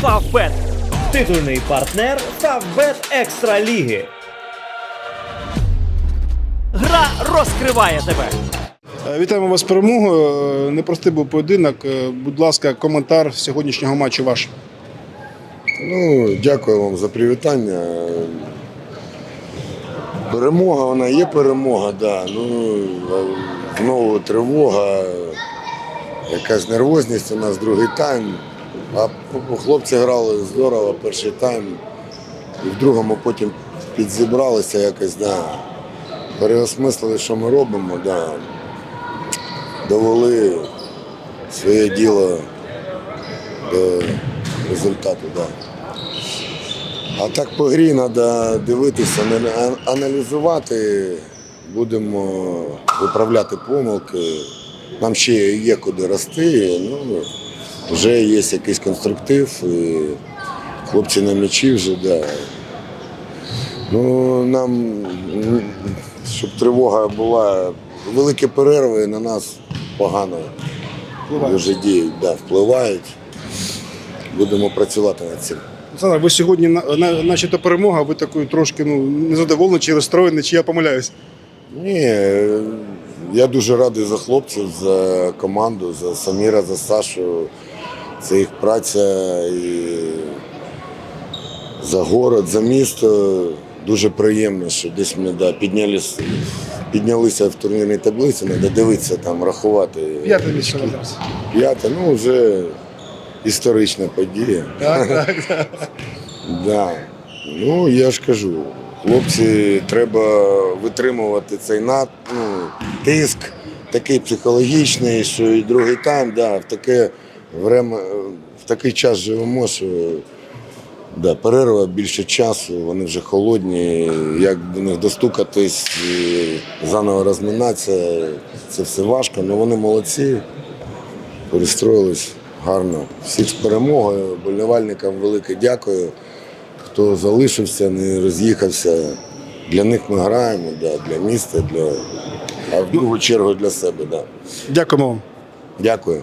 Фавбет. Титульний партнер Фавбет Екстра Ліги. Гра розкриває тебе. Е, Вітаємо вас з перемогою. Е, Непростий був поєдинок. Е, Будь ласка, коментар сьогоднішнього матчу ваш. Ну, дякую вам за привітання. Перемога, вона є перемога, да. Ну, знову тривога, якась нервозність у нас другий тайм. А хлопці грали здорово перший тайм. І в другому потім підзібралися якось, да. переосмислили, що ми робимо, да. довели своє діло до результату. Да. А так по грі треба дивитися, аналізувати, будемо виправляти помилки. Нам ще є куди рости. Ну, вже є якийсь конструктив, і хлопці на м'ячі вже, да. Ну, нам, щоб тривога була, великі перерви на нас погано дуже діють, да, впливають. Будемо працювати над цим. Олександр, ви сьогодні на- на- начебто перемога, ви такою трошки ну, незадоволені чи розстроєні, чи я помиляюсь. Ні, я дуже радий за хлопців, за команду, за Саміра, за Сашу. Це їх праця і за город, за місто. Дуже приємно, що десь ми да, піднялись, піднялися в турнірній таблиці, треба дивитися там, рахувати. П'яте місце зараз. П'яте, ну вже історична подія. Так, так, так. Да. Ну, я ж кажу, хлопці, треба витримувати цей над, ну, тиск, такий психологічний, що і другий тайм, да, в таке время, в такий час живемо, що да, перерва більше часу, вони вже холодні, як до них достукатись, заново розминатися, це все важко, але вони молодці, перестроїлись гарно. Всіх з перемогою, болівальникам велике дякую хто залишився, не роз'їхався. Для них ми граємо, да, для міста, для, а в другу чергу для себе. Да. Дякуємо вам. Дякую.